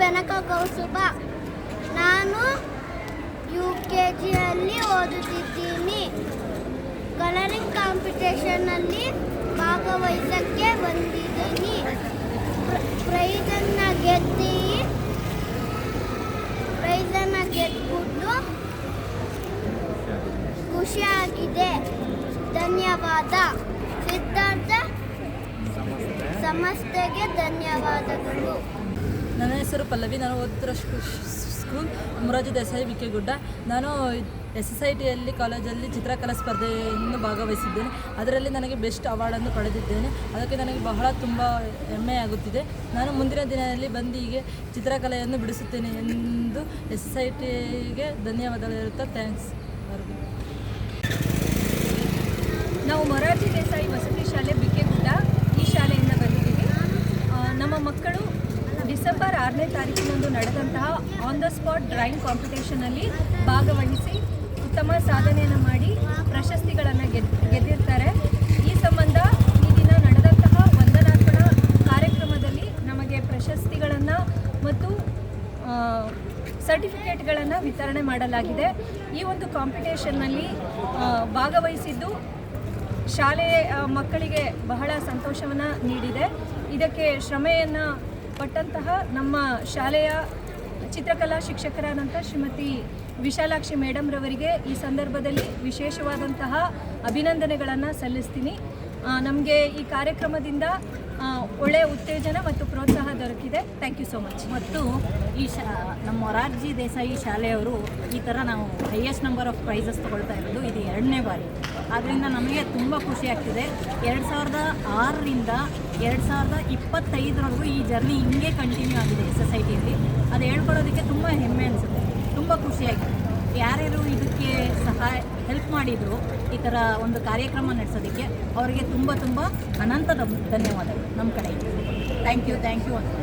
ಬೆನಕ ಕೌಸುಬ ನಾನು U K ಜಿಯಲ್ಲಿ ಓದುತ್ತಿದ್ದೀನಿ. Colouring ಕಾಂಪಿಟೇಷನಲ್ಲಿ ಭಾಗವಹಿಸಕ್ಕೆ ಬಂದಿದ್ದೀನಿ. ಪ್ರ- ಪ್ರೈಸನ್ನು ಗೆದ್ದಿ ಪ್ರೈಸನ್ನು ಗೆದ್ಬಿಟ್ಟು ಖುಷಿಯಾಗಿದೆ. ಧನ್ಯವಾದ. ಸಿದ್ಧಾರ್ಥ ಸಮಸ್ತೆಗೆ ಧನ್ಯವಾದಗಳು. ನನ್ನ ಹೆಸರು ಪಲ್ಲವಿ, ನಾನು ಓದ್ತಿರೋ ಸ್ಕೂ- ಸ್ಕೂಲ್ ಮುರಾಜು ದೇಸಾಯಿ ವಿಕೆಗುಡ್ಡ. ನಾನು ಎಸ್ ಎಸ್ ಐ ಟಿಯಲ್ಲಿ ಕಾಲೇಜಲ್ಲಿ ಚಿತ್ರಕಲಾ ಸ್ಪರ್ಧೆಯನ್ನು ಭಾಗವಹಿಸಿದ್ದೇನೆ. ಅದರಲ್ಲಿ ನನಗೆ ಬೆಸ್ಟ್ ಅವಾರ್ಡನ್ನು ಪಡೆದಿದ್ದೇನೆ. ಅದಕ್ಕೆ ನನಗೆ ಬಹಳ ತುಂಬ ಹೆಮ್ಮೆಯಾಗುತ್ತಿದೆ. ನಾನು ಮುಂದಿನ ದಿನದಲ್ಲಿ ಬಂದು ಹೀಗೆ ಚಿತ್ರಕಲೆಯನ್ನು ಬಿಡಿಸುತ್ತೇನೆ ಎಂದು ಎಸ್ ಎಸ್ ಐ ಟಿಗೆ ಧನ್ಯವಾದಗಳು ಹೇಳುತ್ತಾ, ಥ್ಯಾಂಕ್ಸ್. ನಾವು ಮೊರಾರ್ಜಿ ಆರನೇ ತಾರೀಕಿನಂದು ನಡೆದಂತಹ ಆನ್ ದ ಸ್ಪಾಟ್ ಡ್ರಾಯಿಂಗ್ ಕಾಂಪಿಟೇಷನಲ್ಲಿ ಭಾಗವಹಿಸಿ ಉತ್ತಮ ಸಾಧನೆಯನ್ನು ಮಾಡಿ ಪ್ರಶಸ್ತಿಗಳನ್ನು ಗೆದ್, ಗೆದ್ದಿರ್ತಾರೆ. ಈ ಸಂಬಂಧ ಈ ದಿನ ನಡೆದಂತಹ ವಂದನಾರ್ಪಣ ಕಾರ್ಯಕ್ರಮದಲ್ಲಿ ನಮಗೆ ಪ್ರಶಸ್ತಿಗಳನ್ನು ಮತ್ತು ಸರ್ಟಿಫಿಕೇಟ್ಗಳನ್ನು ವಿತರಣೆ ಮಾಡಲಾಗಿದೆ. ಈ ಒಂದು ಕಾಂಪಿಟೇಷನ್ನಲ್ಲಿ ಭಾಗವಹಿಸಿದ್ದು ಶಾಲೆ ಮಕ್ಕಳಿಗೆ ಬಹಳ ಸಂತೋಷವನ್ನು ನೀಡಿದೆ. ಇದಕ್ಕೆ ಶ್ರಮೆಯನ್ನು ಪಟ್ಟಂತಹ ನಮ್ಮ ಶಾಲೆಯ ಚಿತ್ರಕಲಾ ಶಿಕ್ಷಕರಾದಂಥ ಶ್ರೀಮತಿ ವಿಶಾಲಾಕ್ಷಿ ಮೇಡಮ್ರವರಿಗೆ ಈ ಸಂದರ್ಭದಲ್ಲಿ ವಿಶೇಷವಾದಂತಹ ಅಭಿನಂದನೆಗಳನ್ನು ಸಲ್ಲಿಸ್ತೀನಿ. ನಮಗೆ ಈ ಕಾರ್ಯಕ್ರಮದಿಂದ ಒಳ್ಳೆಯ ಉತ್ತೇಜನ ಮತ್ತು ಪ್ರೋತ್ಸಾಹ ದೊರಕಿದೆ. ಥ್ಯಾಂಕ್ ಯು ಸೋ ಮಚ್ ಮತ್ತು ಈ ಶಾ, ನಮ್ಮ ಮೊರಾರ್ಜಿ ದೇಸಾಯಿ ಶಾಲೆಯವರು ಈ ಥರ ನಾವು ಹೈಯೆಸ್ಟ್ ನಂಬರ್ ಆಫ್ ಪ್ರೈಸಸ್ ತೊಗೊಳ್ತಾ ಇರೋದು. ಇದು ಎರಡನೇ ಬಾರಿ. ಆದ್ದರಿಂದ ನಮಗೆ ತುಂಬ ಖುಷಿ ಆಗ್ತಿದೆ. ಎರಡು ಸಾವಿರದ ಆರರಿಂದ ಎರಡು ಸಾವಿರದ ಇಪ್ಪತ್ತೈದರವರೆಗೂ ಈ ಜರ್ನಿ ಹಿಂಗೆ ಕಂಟಿನ್ಯೂ ಆಗಿದೆ ಸೊಸೈಟಿಯಲ್ಲಿ ಅದು ಹೇಳ್ಕೊಳ್ಳೋದಕ್ಕೆ ತುಂಬ ಹೆಮ್ಮೆ ಅನಿಸುತ್ತೆ. ತುಂಬ ಖುಷಿಯಾಗಿದೆ ಯಾರ್ಯಾರು ಇದಕ್ಕೆ ಸಹಾಯ ಹೆಲ್ಪ್ ಮಾಡಿದರು ಈ ಥರ ಒಂದು ಕಾರ್ಯಕ್ರಮ ನಡೆಸೋದಕ್ಕೆ, ಅವರಿಗೆ ತುಂಬ ತುಂಬ ಅನಂತ ಧನ್ಯವಾದಗಳು ನಮ್ಮ ಕಡೆಯಿಂದ. ಥ್ಯಾಂಕ್ ಯು ಥ್ಯಾಂಕ್ ಯು ಅಂತ